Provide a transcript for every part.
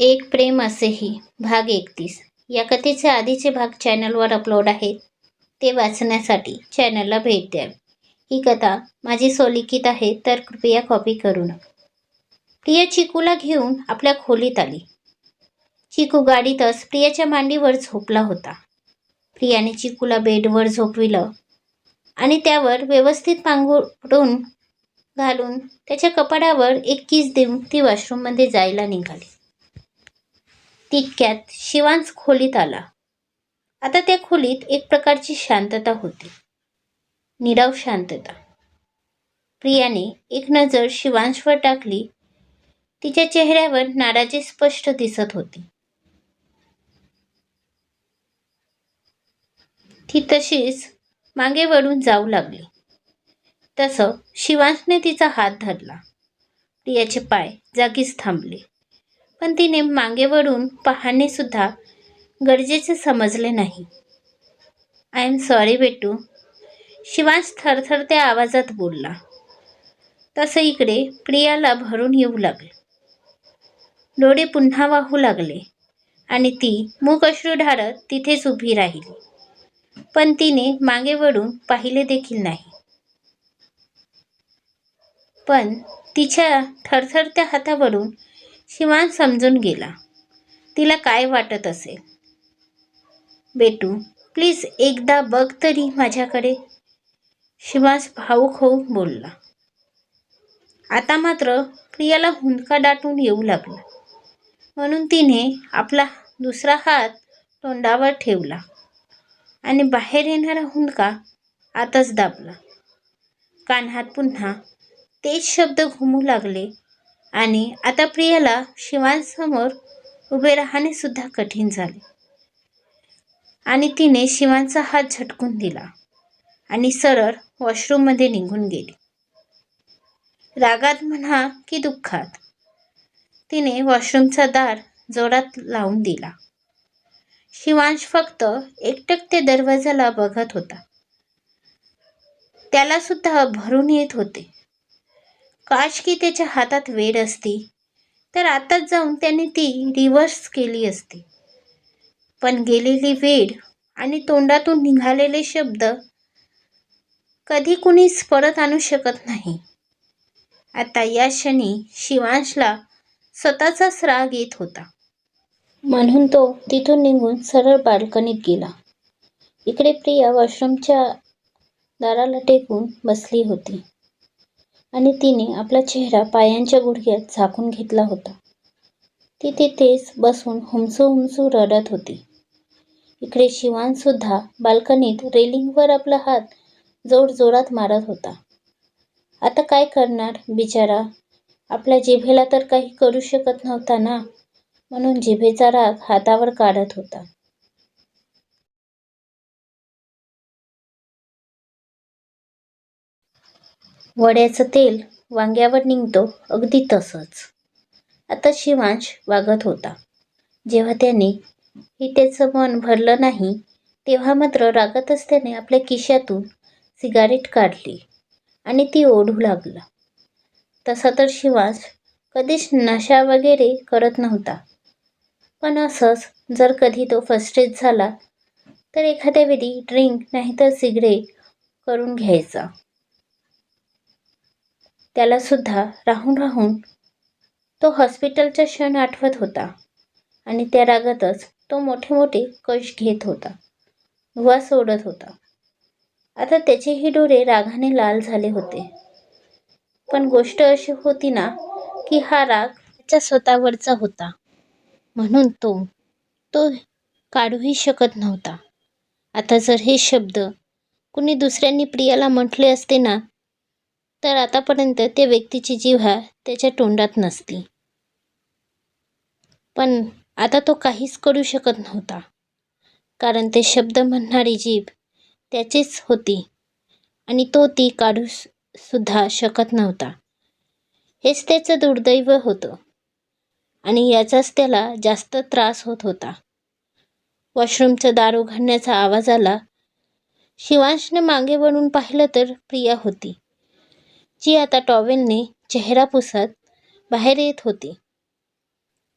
एक प्रेम असेही भाग एकतीस. या कथेचे आधीचे भाग चॅनलवर अपलोड आहेत. ते वाचण्यासाठी चॅनलला भेट द्यावी ही कथा माझी सोलिखित आहे तर कृपया कॉपी करू नका. प्रिया चिकूला घेऊन आपल्या खोलीत आली. चिकू गाडीतच प्रियाच्या मांडीवर झोपला होता. प्रियाने चिकूला बेडवर झोपविलं आणि त्यावर व्यवस्थित पांघरून घालून त्याच्या कपाडावर एक किस देऊन ती वॉशरूममध्ये जायला निघाली. तितक्यात शिवांश खोलीत आला. आता त्या खोलीत एक प्रकारची शांतता होती. निराव शांतता. प्रियाने एक नजर शिवांशवर टाकली. तिच्या चेहऱ्यावर नाराजी स्पष्ट दिसत होती. ती तशीच मागे वळून जाऊ लागली. तसं शिवांशने तिचा हात धरला. प्रियाचे पाय जागीच थांबले. पण तिने मागे वळून पाहणेसुद्धा गरजेचे समजले नाही. आय एम सॉरी बेटू. शिवांश थरथरत्या आवाजात बोलला. तसं इकडे प्रियाला भरून येऊ लागले. डोळे पुन्हा वाहू लागले आणि ती मूक अश्रू ढारत तिथेच उभी राहिली. पण तिने मागे वळून पाहिले देखील नाही. पण तिच्या थरथरत्या हातावरून शिवान समजून गेला. तिला काय वाटत असेल? बेटू प्लीज एकदा बघ तरी माझ्याकडे. शिवास भाऊक होऊन बोलला. आता मात्र प्रियाला हुंदका दाटून येऊ लागला. म्हणून तिने आपला दुसरा हात तोंडावर ठेवला आणि बाहेर येणारा हुंदका आताच दाबला. कान्हात पुन्हा तेच शब्द घुमू लागले. आणि आता प्रियाला शिवांसमोर उभे राहणे सुद्धा कठीण झाले. आणि तिने शिवांचा हात झटकून दिला आणि सरळ वॉशरूममध्ये निघून गेली. रागात म्हणा की दुःखात तिने वॉशरूमचा दार जोरात लावून दिला. शिवांश फक्त एकटक ते दरवाजाला बघत होता. त्याला सुद्धा भरून येत होते. काश की त्याच्या हातात वेड असती. तर आताच जाऊन त्याने ती रिव्हर्स केली असती. पण गेलेली वेड आणि तोंडातून निघालेले शब्द कधी कुणीच परत आणू शकत नाही. आता या क्षणी शिवांशला स्वतःचाच राग येत होता. म्हणून तो तिथून निघून सरळ बाल्कनीत गेला. इकडे प्रिया वॉशरूमच्या दाराला टेकून बसली होती. आणि तिने आपला चेहरा पायांच्या गुडघ्यात झाकून घेतला होता. ती तिथेच बसून हुमसू हुमसू रडत होती. इकडे शिवान सुद्धा बाल्कनीत रेलिंगवर आपला हात जोरजोरात मारत होता. आता काय करणार बिचारा? आपल्या जिभेला तर काही करू शकत नव्हता ना? म्हणून जिभेचा राग हातावर काढत होता. वड्याचं तेल वांग्यावर निघतो अगदी तसंच. आता शिवांश वागत होता. जेव्हा त्याने ही त्याचं मन भरलं नाही तेव्हा मात्र रागातच त्याने आपल्या किशातून सिगारेट काढली आणि ती ओढू लागला. तसा तर शिवांश कधीच नशा वगैरे करत नव्हता. पण असंच जर कधी तो फस्ट्रेट झाला तर एखाद्या वेळी ड्रिंक नाहीतर सिगरेट करून घ्यायचा. त्यालासुद्धा राहून राहून तो हॉस्पिटलचा क्षण आठवत होता आणि त्या रागातच तो मोठे मोठे कश घेत होता धुवा सोडत होता. आता त्याचेही डोळे रागाने लाल झाले होते. पण गोष्ट अशी होती ना की हा राग त्याच्या स्वतःवरचा होता. म्हणून तो तो काढूही शकत नव्हता. आता जर हे शब्द कुणी दुसऱ्यांनी प्रियाला म्हटले असते ना तर आतापर्यंत त्या व्यक्तीची जिव्हा त्याच्या तोंडात नसती. पण आता तो काहीच करू शकत नव्हता. कारण ते शब्द म्हणणारी जीभ त्याचीच होती आणि तो ती काढू सुद्धा शकत नव्हता. हेच त्याचं दुर्दैव होतं आणि याचाच त्याला जास्त त्रास होत होता. वॉशरूमचं दार उघडण्याचा आवाज आला शिवांशने मागे वळून पाहिलं तर प्रिया होती. जी आता टॉवेलने चेहरा पुसत बाहेर येत होती.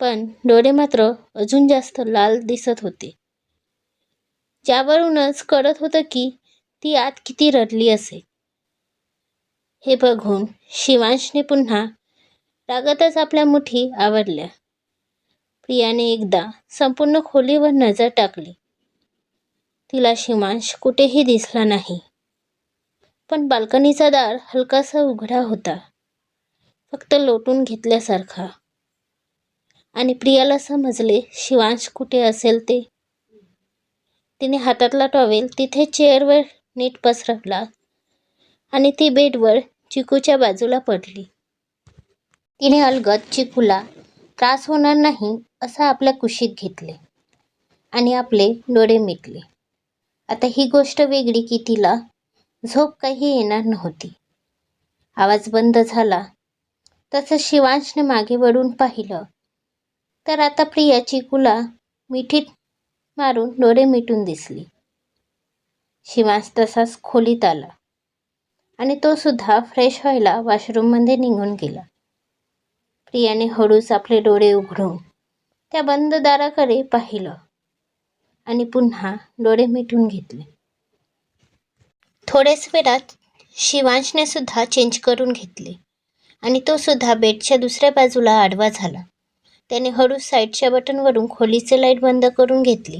पण डोळे मात्र अजून जास्त लाल दिसत होते. ज्यावरूनच कळत होतं की ती आत किती रडली असेल हे बघून शिवांशने पुन्हा रागातच आपल्या मुठी आवडल्या प्रियाने एकदा संपूर्ण खोलीवर नजर टाकली. तिला शिवांश कुठेही दिसला नाही. पण बाल्कनीचा दार हलकासा उघडा होता. फक्त लोटून घेतल्यासारखा. आणि प्रियाला समजले शिवांश कुठे असेल ते? तिने हातातला टॉवेल तिथे चेअरवर नीट पसरवला आणि ती बेडवर चिकूच्या बाजूला पडली. तिने अलगत चिकूला त्रास होणार नाही असं आपल्या कुशीत घेतले आणि आपले डोळे मिटले. आता ही गोष्ट वेगळी की तिला झोप काही येणार नव्हती. आवाज बंद झाला. तसं शिवांशने मागे वळून पाहिलं. तर आता प्रिया चिकूला मिठीत मारून डोळे मिटून दिसली. शिवांश तसाच खोलीत आला. आणि तो सुद्धा फ्रेश व्हायला वॉशरूममध्ये निघून गेला. प्रियाने हळूच आपले डोळे उघडून त्या बंद दाराकडे पाहिलं. आणि पुन्हा डोळे मिटून घेतले. थोड्याच वेळात शिवांशने सुद्धा चेंज करून घेतले. आणि तो सुद्धा बेडच्या दुसऱ्या बाजूला आडवा झाला. त्याने हळू साईडच्या बटनवरून खोलीचे लाइट बंद करून घेतली.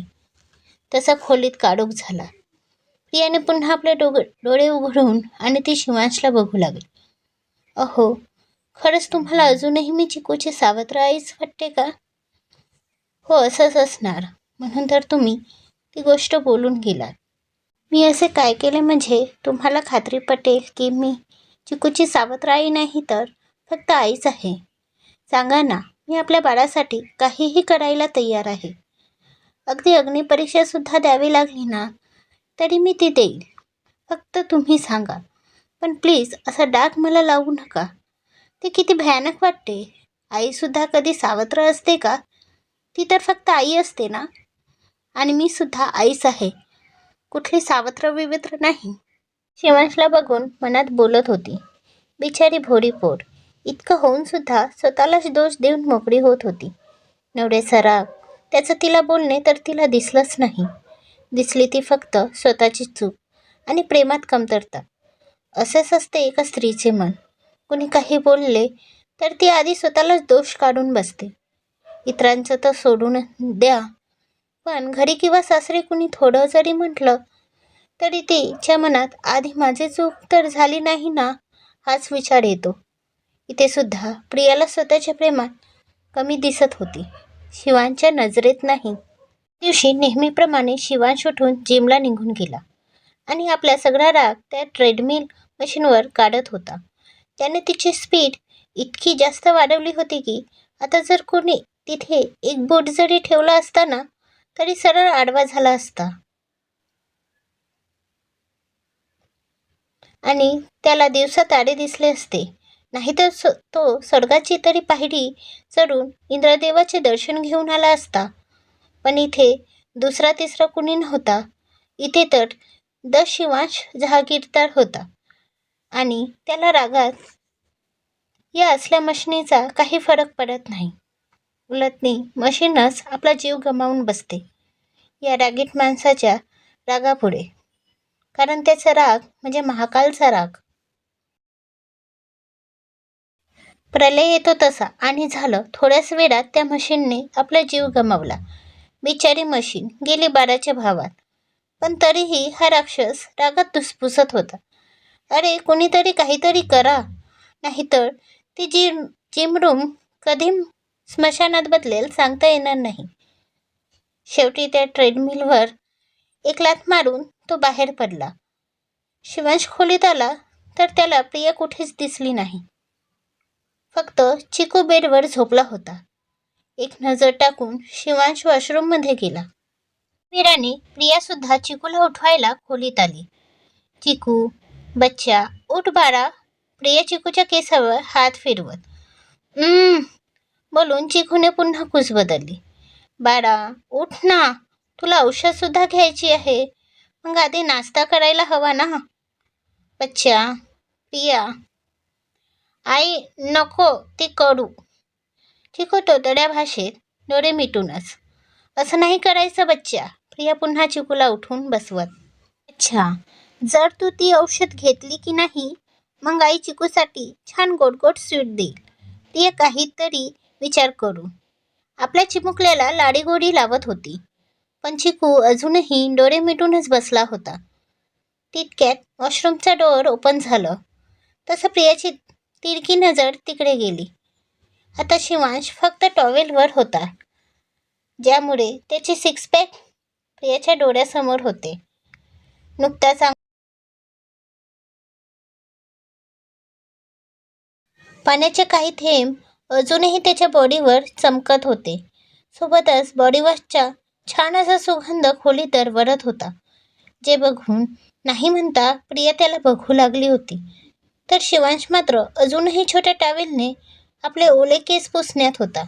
तसा खोलीत काळोख झाला. प्रियाने पुन्हा आपले डोग डोळे उघडून आणि ती शिवांशला बघू लागली. अहो खरंच तुम्हाला अजूनही मी चिकूची सावत्र आईच वाटते का? हो असंच असणार. म्हणून तर तुम्ही ती गोष्ट बोलून गेलात. मी असे काय केले म्हणजे तुम्हाला खात्री पटेल की मी चिकूची सावत्र आई नाही तर फक्त आईच आहे. सांगा ना मी आपल्या बाळासाठी काहीही करायला तयार आहे. अगदी अग्निपरीक्षासुद्धा द्यावी लागली ना तरी मी ती देईल. फक्त तुम्ही सांगा. पण प्लीज असा डाग मला लावू नका. ते किती भयानक वाटते. आईसुद्धा कधी सावत्र असते का? ती तर फक्त आई असते ना? आणि मी सुद्धा आईच आहे. कुठली सावत्र विवित्र नाही. शिवांशला बघून मनात बोलत होती. बिचारी भोरी पोर. इतकं होऊन सुद्धा स्वतःलाच दोष देऊन मोकळी होत होती. नवऱ्याचा राग त्याचं तिला बोलणे तर तिला दिसलंच नाही. दिसली ती फक्त स्वतःची चूक आणि प्रेमात कमतरता. असेच असते एका स्त्रीचे मन. कुणी काही बोलले तर ती आधी स्वतःलाच दोष काढून बसते. इतरांचं तर सोडून द्या. पण घरी किंवा सासरी कुणी थोडं जरी म्हटलं तरी तिच्या मनात आधी माझी चूक तर झाली नाही ना हाच विचार येतो. इथे सुद्धा प्रियाला स्वतःच्या प्रेमात कमी दिसत होती. शिवांच्या नजरेत नाही. दिवशी नेहमीप्रमाणे शिवांश उठून जिमला निघून गेला आणि आपला सगळा राग त्या ट्रेडमिल मशीनवर काढत होता. त्याने तिची स्पीड इतकी जास्त वाढवली होती की आता जर कोणी तिथे एक बोट जरी ठेवला असताना तरी सरळ आडवा झाला असता. आणि त्याला दिवसा आडे दिसले असते. नाहीतर स तो स्वर्गाची तरी पायरी चढून इंद्रदेवाचे दर्शन घेऊन आला असता. पण इथे दुसरा तिसरा कुणी नव्हता. इथे तर द शिवांश जहागीरदार होता. आणि त्याला रागात या असल्या मशिनीचा काही फरक पडत नाही. उलटणी मशीनच आपला जीव गमावून बसते. या रागीट माणसाच्या रागापुढे. कारण त्याचा राग म्हणजे महाकालचा राग. प्रलय येतो तसा आणि झालं थोड्याच वेळात त्या मशीनने आपला जीव गमावला. बिचारी मशीन गेली बाराच्या भावात. पण तरीही हा राक्षस रागात धुसफुसत होता. अरे कुणीतरी काहीतरी करा. नाहीतर ती जी जिम रूम कधी स्मशानात बदलेल सांगता येणार नाही. शेवटी त्या ट्रेडमिलवर एक लाथ मारून तो बाहेर पडला. शिवांश खोलीत आला तर त्याला प्रिया कुठेच दिसली नाही. फक्त चिकू बेडवर झोपला होता. एक नजर टाकून शिवांश वॉशरूममध्ये गेला. मीराने प्रियासुद्धा चिकूला उठवायला खोलीत आली. चिकू बच्चा उठ बाळा. प्रिया चिकूच्या केसावर हात फिरवत. बोलून चिकूने पुन्हा कुस बदलली. बाळा उठ ना. तुला औषधसुद्धा घ्यायची आहे. मग आधी नाश्ता करायला हवा ना. बच्चा पिया आई नको ती करू चिकू तोतड्या भाषेत डोळे मिटूनच. असं नाही करायचं बच्चा. प्रिया पुन्हा चिकूला उठून बसवत. अच्छा जर तू ती औषध घेतली की नाही मग आई चिकूसाठी छान गोड गोड स्वीट देईल. ती काहीतरी विचार करू. आपल्या चिमुकल्याला लाडीगोडी लावत होती. पण चिकू अजूनही डोळे मिटूनच बसला होता. तितक्यात वॉशरूमचा डोअर ओपन झालं. तसं प्रियाची तिरकी नजर तिकडे गेली. आता शिवांश फक्त टॉवेलवर होता. ज्यामुळे त्याचे सिक्स पॅक प्रियाच्या डोळ्यासमोर होते. नुकताच पाण्याचे काही थेंब अजूनही त्याच्या बॉडीवर चमकत होते. सोबतच बॉडीवॉशचा छान असा सुगंध खोली दरवरत होता. जे बघून नाही म्हणता प्रिया त्याला बघू लागली होती. तर शिवांश मात्र अजूनही छोट्या टावेलने आपले ओले केस पुसण्यात होता.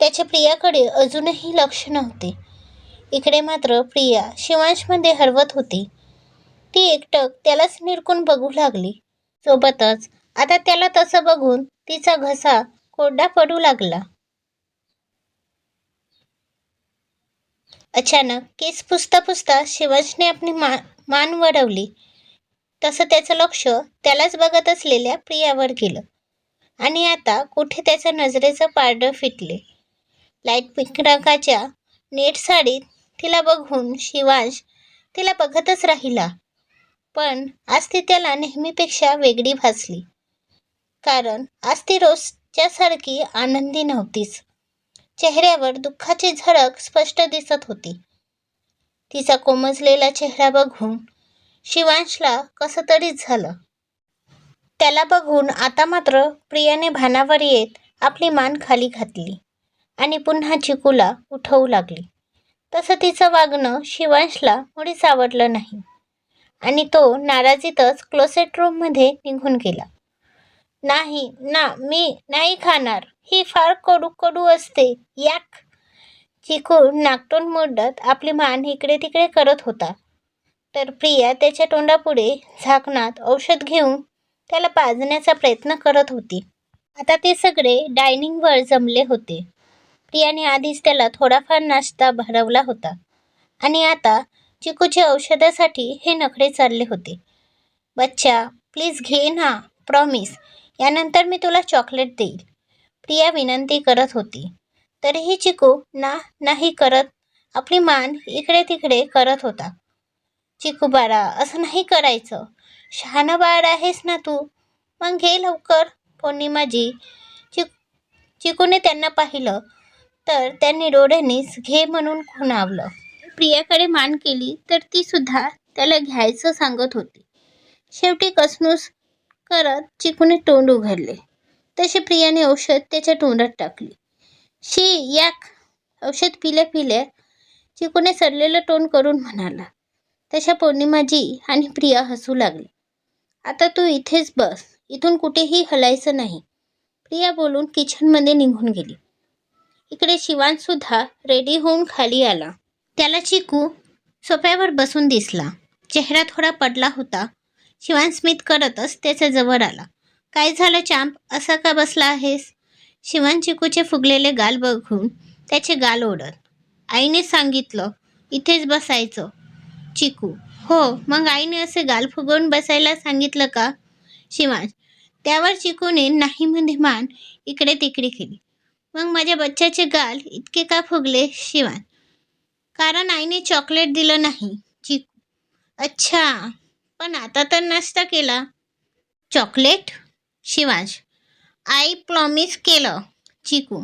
त्याच्या प्रियाकडे अजूनही लक्ष नव्हते. इकडे मात्र प्रिया शिवांशमध्ये हरवत होती. ती एकटक त्यालाच निरकून बघू लागली. सोबतच आता त्याला तसं बघून तिचा घसा कोरडा पडू लागला. अचानक केस पुसता पुसता शिवांशने आपली मा मान वडवली तसं त्याचं लक्ष त्यालाच बघत असलेल्या प्रियावर गेलं. आणि आता कुठे त्याच्या नजरेचं पारडं फिटले. लाइट पिंक रंगाच्या नेट साडीत तिला बघून शिवांश तिला बघतच राहिला. पण आज ती त्याला नेहमीपेक्षा वेगळी भासली. कारण आज ती रोजच्यासारखी आनंदी नव्हतीच. चेहऱ्यावर दुःखाची झळक स्पष्ट दिसत होती. तिचा कोमजलेला चेहरा बघून शिवांशला कसं तरी झालं. त्याला बघून आता मात्र प्रियाने भानावर येत आपली मान खाली घातली आणि पुन्हा चिकूला उठवू लागली. तसं तिचं वागणं शिवांशला मुळीच आवडलं नाही आणि तो नाराजीतच क्लोसेट रूममध्ये निघून गेला. नाही ना मी नाही खाणार. ही फार कडू कडू असते. याक. चिकू नाकटोन मोडत आपली मान इकडे तिकडे करत होता. तर प्रिया त्याच्या तोंडापुढे झाकणात औषध घेऊन त्याला पाजण्याचा प्रयत्न करत होती. आता ते सगळे डायनिंगवर जमले होते. प्रियाने आधीच त्याला थोडाफार नाश्ता भरवला होता. आणि आता चिकूच्या औषधासाठी हे नखरे चालले होते. बच्चा प्लीज घे ना प्रॉमिस यानंतर मी तुला चॉकलेट देईल. प्रिया विनंती करत होती. तरीही चिकू ना नाही करत. आपली मान इकडे तिकडे करत होता. चिकू बाळा असं नाही करायचं. शहाणं बाळ आहेस ना तू? मग घे लवकर पौर्णिमाजी चिक चिकूने त्यांना पाहिलं तर त्यांनी डोळ्यांनीच घे म्हणून खुणावलं. प्रियाकडे मान केली तर ती सुद्धा त्याला घ्यायचं सांगत होती. शेवटी कसनूस करत चिकूने तोंड उघडले. तसे प्रियाने औषध त्याच्या तोंडात टाकली. शी याक. औषध पिल्या पिल्या चिकूने सरलेलं तोंड करून म्हणाला. तशा पौर्णिमाजी आणि प्रिया हसू लागली. आता तू इथेच बस. इथून कुठेही हलायचं नाही. प्रिया बोलून किचनमध्ये निघून गेली. इकडे शिवानसुद्धा रेडी होऊन खाली आला. त्याला चिकू सोफ्यावर बसून दिसला. चेहरा थोडा पडला होता. शिवान स्मित करतच त्याच्याजवळ आला. काय झालं चांप? असा का बसला आहेस? शिवान चिकूचे फुगलेले गाल बघून त्याचे गाल ओढत. आईने सांगितलं इथेच बसायचं. चिकू हो मग आईने असे गाल फुगवून बसायला सांगितलं का? शिवान त्यावर चिकूने नाही म्हणजे मान इकडे तिकडे केली. मग माझ्या बच्च्याचे गाल इतके का फुगले? शिवान कारण आईने चॉकलेट दिलं नाही. चिकू अच्छा पण आता तर नाश्ता केला. चॉकलेट? शिवांश. आई प्रॉमिस केलं. चिकू.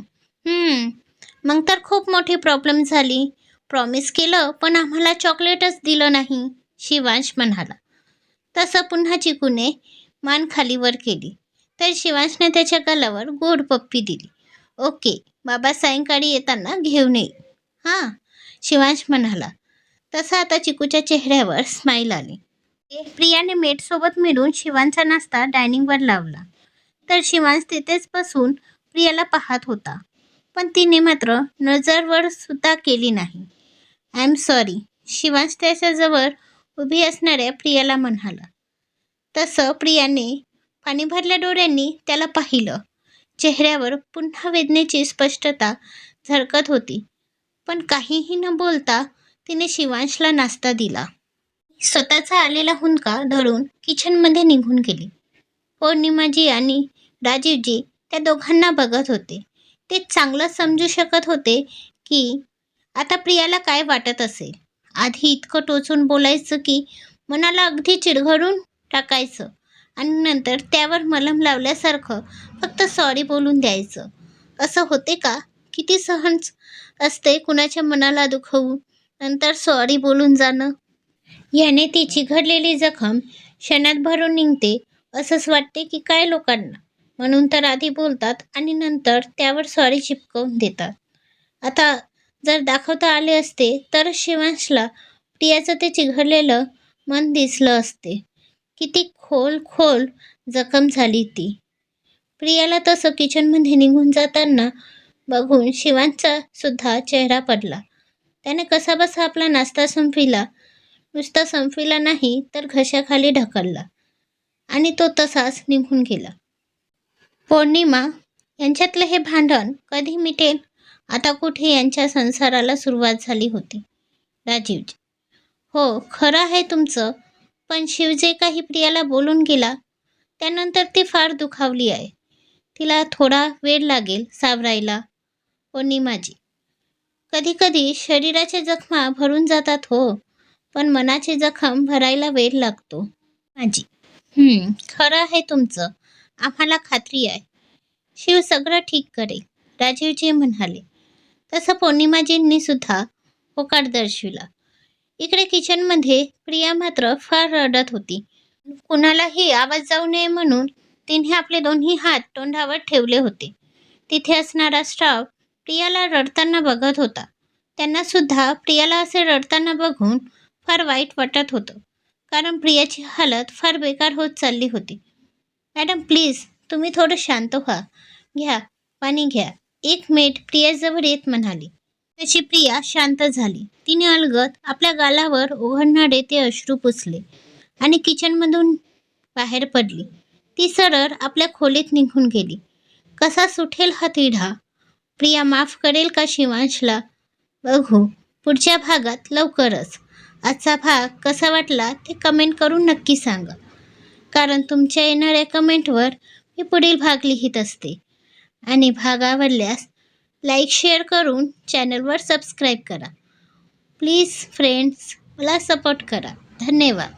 मग तर खूप मोठी प्रॉब्लेम झाली. प्रॉमिस केलं पण आम्हाला चॉकलेटच दिलं नाही शिवांश म्हणाला. तसं पुन्हा चिकूने मान खालीवर केली. तर शिवांशने त्याच्या गालावर गोड पप्पी दिली. ओके बाबा सायंकाळी येताना घेऊन येईल हां शिवांश म्हणाला. तसं आता चिकूच्या चेहऱ्यावर स्माईल आली. प्रियाने मेटसोबत मिळून शिवांचा नाश्ता डायनिंगवर लावला. तर शिवांश तिथेच बसून प्रियाला पाहत होता. पण तिने मात्र नजरवर सुद्धा केली नाही. आय एम सॉरी शिवांश त्याच्याजवळ उभी असणाऱ्या प्रियाला म्हणाला. तसं प्रियाने पाणी भरल्या डोळ्यांनी त्याला पाहिलं. चेहऱ्यावर पुन्हा वेदनेची स्पष्टता झळकत होती. पण काहीही न बोलता तिने शिवांशला नाश्ता दिला. स्वतःचा आलेला हुंदका धरून किचनमध्ये निघून गेली. पौर्णिमाजी आणि राजीवजी त्या दोघांना बघत होते. ते चांगलं समजू शकत होते की आता प्रियाला काय वाटत असेल. आधी इतकं टोचून बोलायचं की मनाला अगदी चिडघडून टाकायचं आणि नंतर त्यावर मलम लावल्यासारखं फक्त सॉरी बोलून द्यायचं. असं होते का? किती सहन असते कुणाच्या मनाला दुखवून नंतर सॉरी बोलून जाणं. याने ती चिघडलेली जखम क्षणात भरून निघते. असंच वाटते की काय लोकांना. म्हणून तर आधी बोलतात आणि नंतर त्यावर सॉरी चिपकवून देतात. आता जर दाखवता आले असते तर शिवांशला प्रियाचं ते चिघडलेलं मन दिसलं असते. किती खोल खोल जखम झाली ती. प्रियाला तसं किचनमध्ये निघून जाताना बघून शिवांचा सुद्धा चेहरा पडला. त्याने कसाबसा आपला नाश्ता संपविला. नुसता संपविला नाही तर घशाखाली ढकलला आणि तो तसाच निघून गेला. पौर्णिमा यांच्यातलं हे भांडण कधी मिटेल? आता कुठे यांच्या संसाराला सुरुवात झाली होती? राजीवजी हो खरं आहे तुमचं पण शिव जे काही प्रियाला बोलून गेला त्यानंतर ती फार दुखावली आहे. तिला थोडा वेळ लागेल सावरायला. पौर्णिमाजी कधी कधी शरीराच्या जखमा भरून जातात हो पण मनाची जखम भरायला वेळ लागतो. माझी हं, खरं आहे तुमचं. आम्हाला खात्री आहे. शिव सगळं ठीक करेल. राजीवजी म्हणाले. तसं पौर्णिमाजींनी सुद्धा होकार दर्शविला. इकडे किचनमध्ये प्रिया मात्र फार रडत होती. कुणालाही आवाज जाऊ नये म्हणून तिने आपले दोन्ही हात तोंडावर ठेवले होते. तिथे असणारा स्टाफ प्रियाला रडताना बघत होता. त्यांना सुद्धा प्रियाला असे रडताना बघून फार वाईट वाटत होतं. कारण प्रियाची हालत फार बेकार होत चालली होती. मॅडम प्लीज तुम्ही थोडं शांत व्हा. घ्या पाणी घ्या. एक मिनिट प्रियाजवळ येत म्हणाली. त्याची प्रिया शांत झाली. तिने अलगद आपल्या गालावर ओघडणारे ते अश्रू पुसले आणि किचनमधून बाहेर पडली. ती सरळ आपल्या खोलीत निघून गेली. कसा सुटेल हा तिढा? प्रिया माफ करेल का शिवांशला? बघू पुढच्या भागात लवकरच. आजचा भाग कसा वाटला ते कमेंट करून नक्की सांगा. कारण तुमच्या येणाऱ्या कमेंटवर मी पुढील भाग लिहित असते. आणि भाग आवडल्यास लाईक शेअर करून चॅनलवर सबस्क्राईब करा. प्लीज फ्रेंड्स मला सपोर्ट करा. धन्यवाद.